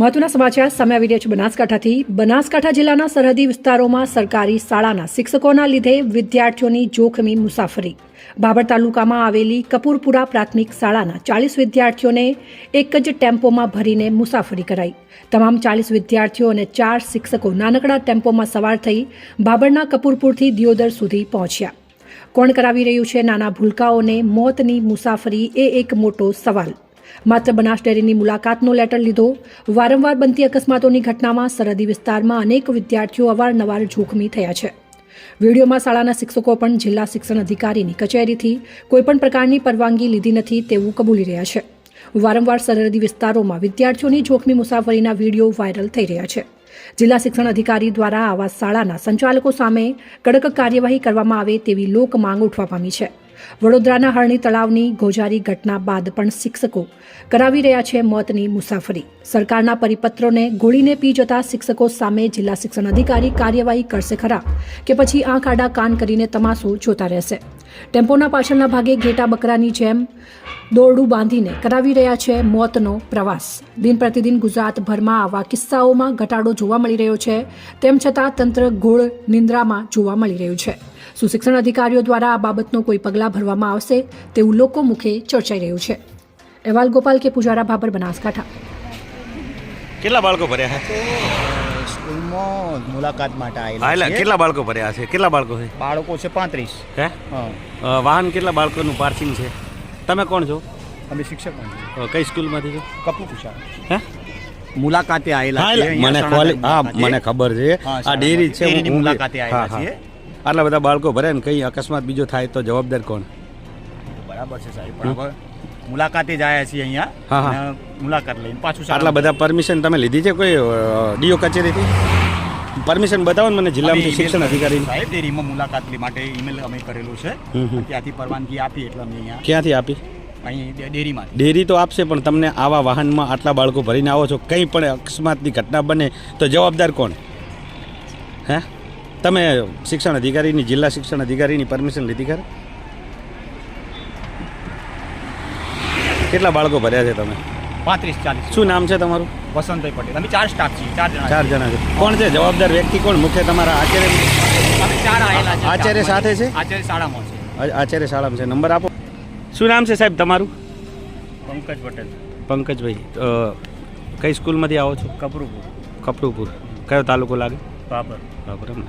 મહત્વના સમાચાર સામે આવી રહ્યા છે બનાસકાંઠાથી. બનાસકાંઠા જિલ્લાના સરહદી વિસ્તારોમાં સરકારી શાળાના શિક્ષકોના લીધે વિદ્યાર્થીઓની જોખમી મુસાફરી. બાબર તાલુકામાં આવેલી કપૂરપુરા પ્રાથમિક શાળાના ચાલીસ વિદ્યાર્થીઓને એક જ ટેમ્પોમાં ભરીને મુસાફરી કરાઈ. તમામ ચાલીસ વિદ્યાર્થીઓ અને ચાર શિક્ષકો નાનકડા ટેમ્પોમાં સવાર થઈ બાબરના કપૂરપુરથી દિયોદર સુધી પહોંચ્યા. કોણ કરાવી રહ્યું છે નાના ભૂલકાઓને મોતની મુસાફરી એ એક મોટો સવાલ. માત્ર બનાસ ડેરીની મુલાકાતનો લેટર લીધો. વારંવાર બનતી અકસ્માતોની ઘટનામાં સરહદી વિસ્તારમાં અનેક વિદ્યાર્થીઓ અવારનવાર જોખમી થયા છે. વિડીયોમાં શાળાના શિક્ષકો પણ જિલ્લા શિક્ષણ અધિકારીની કચેરીથી કોઈપણ પ્રકારની પરવાનગી લીધી નથી તેવું કબૂલી રહ્યા છે. વારંવાર સરહદી વિસ્તારોમાં વિદ્યાર્થીઓની જોખમી મુસાફરીના વીડિયો વાયરલ થઈ રહ્યા છે. જિલ્લા શિક્ષણ અધિકારી દ્વારા આવા શાળાના સંચાલકો સામે કડક કાર્યવાહી કરવામાં આવે તેવી લોક માંગ ઉઠવા પામી છે. વડોદરાના હરણી તળાવની ગોજારી ઘટના બાદ પણ શિક્ષકો કરાવી રહ્યા છે મોતની મુસાફરી. સરકારના પરિપત્રોને ગોળીને પી જતા શિક્ષકો સામે જિલ્લા શિક્ષણ અધિકારી કાર્યવાહી કરશે ખરા કે પછી આંખ આડા કાન કરીને તમાશો જોતા રહેશે. ટેમ્પોના પાછળના ભાગે ઘેટા બકરાની જેમ દોરડું બાંધીને કરાવી રહ્યા છે મોતનો પ્રવાસ. દિન પ્રતિદિન ગુજરાતભરમાં આવા કિસ્સાઓમાં ઘટાડો જોવા મળી રહ્યો છે. તેમ છતાં તંત્ર ગોળ નિંદ્રામાં જોવા મળી રહ્યું છે. સુશિક્ષણ અધિકારીઓ દ્વારા આ બાબતનો કોઈ પગલાં ભરવામાં આવશે તેવું લોકો મુખે ચર્ચાઈ રહ્યું છે. અહેવાલ ગોપાલ કે પુજારા ભાબર બનાસકાંઠા. કેટલા બાળકો ભર્યા સ્કૂલમાં મુલાકાત માટે આવેલા એટલે કેટલા બાળકો ભર્યા છે? કેટલા બાળકો છે? બાળકો છે પાંત્રીસ. હે? વાહન કેટલા બાળકોનું પાર્કિંગ છે? તમે કોણ છો? અમે શિક્ષકો કઈ સ્કૂલમાંથી છો? કપુ પૂછા હે? મુલાકાતે આવેલા છે મને હા મને ખબર છે. આ ડેરી છે. હું- મુલાકાતે આવેલા. છીએ. આટલા બધા બાળકો ભરે ને કઈ અકસ્માત બીજો થાય તો જવાબદાર કોણ? બરાબર છે સાહેબ હવે મુલાકાતે જ આવ્યા છીએ અહીંયા. અને મુલાકાત લઈને પાછું આટલા બધા પરમિશન તમે લીધી છે કોઈ ડીઓ કચેરીથી? પરમિશન બતાવો મને જિલ્લામાંથી શિક્ષણ અધિકારી. સાહેબ ડેરીમાં મુલાકાત લે માટે ઈમેલ અમે કરેલું છે. ત્યાંથી પરવાનગી આપી એટલે અમે અહીંયા ક્યાંથી આપી? અહીં ડેરીમાં ડેરી તો આપશે પણ તમને આવા વાહનમાં આટલા બાળકો ભરીને આવો છો કંઈ પણ અકસ્માતની ઘટના બને તો જવાબદાર કોણ? હે? તમે શિક્ષણ અધિકારીની જિલ્લા શિક્ષણ અધિકારીની પરમિશન લીધી ખરે? કેટલા બાળકો ભર્યા છે તમે? પાંત્રીસ ચાલીસ. શું નામ છે તમારું? વસંતભાઈ પટેલ. અમે ચાર સ્ટાફ છીએ ચાર જણા ચાર જણા છે. કોણ છે? જવાબદાર વ્યક્તિ કોણ? મુખ્ય તમારા આચાર્ય અમે ચાર આવેલા છે આચાર્ય સાથે છે? આચાર્ય શાળામાં છે. આચાર્ય શાળામાં છે. નંબર આપો. શું નામ છે સાહેબ તમારું? પંકજ પટેલ. પંકજભાઈ કઈ સ્કૂલમાંથી આવો છો? કપરુપુર. કપડુપુર કયો તાલુકો લાગે? બાબર. બાબર એમ